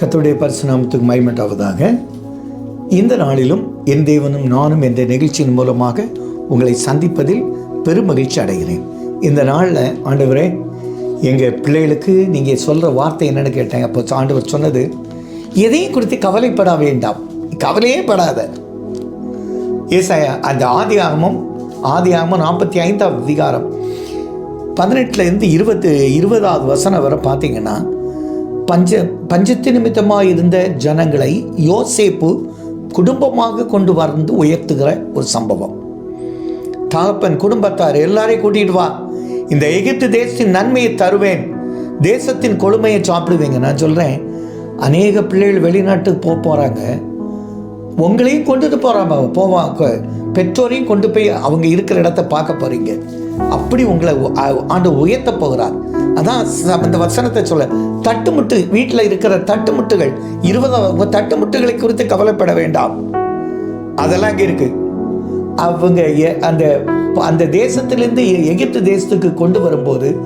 கத்துடைய பரிசுநாமத்துக்கு மைமட்டாவதாக இந்த நாளிலும் என் தேவனும் நானும் என்ற நிகழ்ச்சியின் மூலமாக உங்களை சந்திப்பதில் பெரும் மகிழ்ச்சி அடைகிறேன். இந்த நாளில் ஆண்டவரே எங்கள் பிள்ளைகளுக்கு நீங்கள் சொல்கிற வார்த்தை என்னென்னு கேட்டேன். அப்போ ஆண்டவர் சொன்னது எதையும் குறித்து கவலைப்பட வேண்டாம். கவலையே படாத. ஏசாயா அந்த ஆதி ஆகமும் ஆதி ஆகமும் நாற்பத்தி ஐந்தாவது அதிகாரம் பதினெட்டுலேருந்து இருபத்து இருபதாவது வசனம் வரை பார்த்தீங்கன்னா பஞ்ச பஞ்சத்து நிமித்தமாக இருந்த ஜனங்களை யோசேப்பு குடும்பமாக கொண்டு வந்து உயர்த்துகிற ஒரு சம்பவம். தகப்பன் குடும்பத்தார் எல்லாரையும் கூட்டிட்டு வா. இந்த எகிப்து தேசத்தின் நன்மையை தருவேன். தேசத்தின் கொடுமையை சாப்பிடுவீங்க. நான் சொல்கிறேன் அநேக பிள்ளைகள் வெளிநாட்டுக்கு போக போகிறாங்க உங்களையும் கொண்டுட்டு போகிறாங்க போவாங்க பெற்றோரையும் கொண்டு போய் அவங்க இருக்கிற இடத்த பார்க்க போகிறீங்க அப்படி உங்களை ஆண்டு உயர்த்த போகிறார். அதான் அந்த இந்த வசனத்தை சொல்ல தட்டுமுட்டு வீட்டில் இருக்கிற தட்டுமுட்டுகள் இருபதாம் உங்கள் தட்டுமுட்டுகளை குறித்து கவலைப்பட வேண்டாம். அதெல்லாம் இங்கே இருக்கு. அவங்க எ- அந்த அந்த தேசத்திலேருந்து எ- எகிப்து தேசத்துக்கு கொண்டு வரும்போது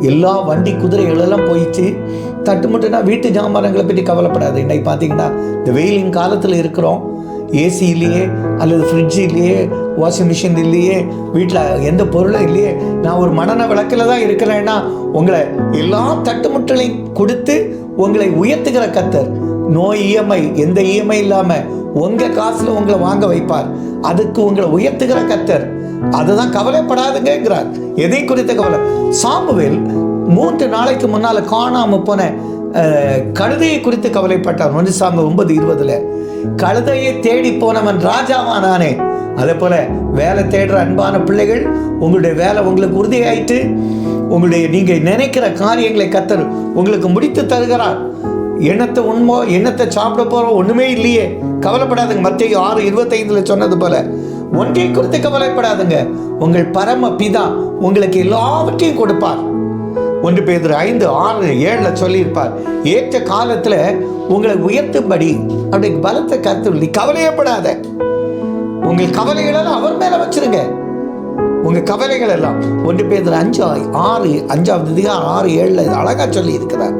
எல்லா வண்டி குதிரைகளெல்லாம் போயிடுச்சு தட்டுமுட்டுனா வீட்டு ஜாமானங்களை பற்றி கவலைப்படாது. இன்னைக்கு பார்த்தீங்கன்னா இந்த வெயிலின் காலத்தில் இருக்கிறோம். ஏசியிலேயே அல்லது ஃப்ரிட்ஜிலேயே வாஷிங் மிஷின் இல்லையே வீட்டில் எந்த பொருளும் இல்லையே நான் ஒரு மனன விளக்கில் தான் இருக்கிறேன்னா உங்களை எல்லா தட்டுமுட்டலையும் கொடுத்து உங்களை உயர்த்துகிற கத்தர் நோய் இஎம்ஐ எந்த இஎம்ஐ இல்லாமல் உங்கள் காசில் உங்களை வாங்க வைப்பார். அதுக்கு உங்களை உயர்த்துகிற கத்தர் அதுதான் கவலைப்படாதுங்கிறார் எதை குறித்த கவலை? சாம்புவேல் மூன்று நாளைக்கு முன்னால் காணாமல் போன கழுதையை குறித்து கவலைப்பட்டார். ஒன்று சாம்பு ஒன்பது இருபதுல. கழுதையை தேடி போனவன் ராஜாவானானே. அதே போல் வேலை தேடுற அன்பான பிள்ளைகள் உங்களுடைய வேலை உங்களுக்கு உறுதியாயிட்டு உங்களுடைய நீங்கள் நினைக்கிற காரியங்களை கத்தர் உங்களுக்கு முடித்து தருகிறார். எண்ணத்தை உண்மோ எண்ணத்தை சாப்பிட போகிறோம் ஒன்றுமே இல்லையே. கவலைப்படாதுங்க. மத்திய ஆறு இருபத்தைந்துல சொன்னது போல ஒன்றை குறித்து கவலைப்படாதுங்க. உங்கள் பரம பிதா உங்களுக்கு எல்லாவற்றையும் கொடுப்பார். ஒன்று பேர் ஐந்து ஆறு ஏழில் சொல்லியிருப்பார். ஏற்ற காலத்தில் உங்களை உயர்த்தும்படி அப்படி பலத்தை கருத்து நீ கவலையப்படாத. உங்கள் கவலைகளெல்லாம் அவர் மேல வச்சிருங்க. உங்க கவலைகள் எல்லாம் ஒன்று பேர் அஞ்சு ஆறு அஞ்சாவது அதிகாரம் ஆறு ஏழுல அழகாக அழகா சொல்லி இருக்கிறார்.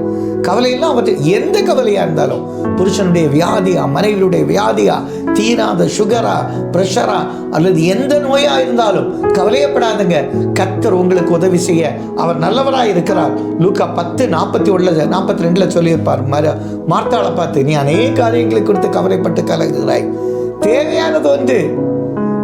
கவலையெல்லாம் அவற்றை எந்த கவலையாக இருந்தாலும் புருஷனுடைய வியாதியா மனைவியுடைய வியாதியா தீராத சுகரா ப்ரெஷரா அல்லது எந்த நோயாக இருந்தாலும் கவலையப்படாதுங்க. கத்தர் உங்களுக்கு உதவி செய்ய அவர் நல்லவராக இருக்கிறார். லூக்கா பத்து நாற்பத்தி ஒன்றில் நாற்பத்தி ரெண்டில் சொல்லியிருப்பார். மர மார்த்தாளை பார்த்து நீ அநேக காரியங்களை குறித்து கவலைப்பட்டு கலகுகிறாய் தேவையானது வந்து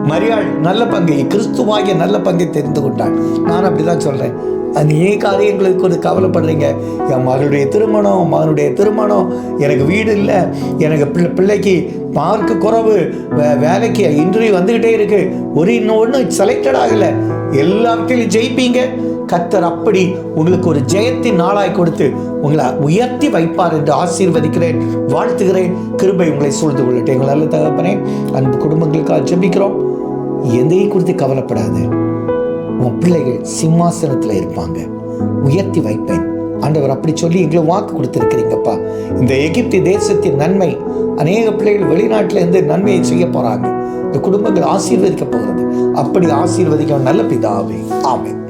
மரியாள் நல்ல பங்கை கிறிஸ்துவாகிய நல்ல பங்கை தெரிந்து கொண்டாள். நான் அப்படிதான் சொல்றேன். அநேக காரியங்களுக்கு கொஞ்சம் கவலைப்படுறீங்க? என் மகளுடைய திருமணம் மகனுடைய திருமணம் எனக்கு வீடு இல்லை எனக்கு பிள்ளை பிள்ளைக்கு மார்க்கு குறைவு வே- வேலைக்கு இன்டர்வியூ வந்துக்கிட்டே இருக்கு. ஒரு இன்னும் ஒன்றும் செலக்டட் ஆகலை. எல்லாத்தையும் ஜெயிப்பீங்க. கத்தர் அப்படி உங்களுக்கு ஒரு ஜெயத்தின் நாளாய் கொடுத்து உங்களை உயர்த்தி வைப்பார் என்று ஆசீர்வதிக்கிறேன் வாழ்த்துகிறேன். கிருபை உங்களை சூழ்ந்து கொள்ளட்டும். எங்களால் தகப்பனே அன்பு குடும்பங்களுக்காக ஜெபிக்கிறோம். எதையும் குறித்து கவலைப்படாது. உன் பிள்ளைகள் சிம்மாசனத்தில் இருப்பாங்க. உயர்த்தி வைப்பேன். ஆண்டவர் அப்படி சொல்லி எங்களை வாக்கு கொடுத்துருக்கிறீங்கப்பா. இந்த எகிப்தி தேசத்தின் நன்மை அநேக பிள்ளைகள் வெளிநாட்டிலேருந்து நன்மையை செய்ய போறாங்க. இந்த குடும்பங்கள் ஆசீர்வதிக்க போகிறது. அப்படி ஆசீர்வதிக்க நல்ல பிதாவே. ஆமே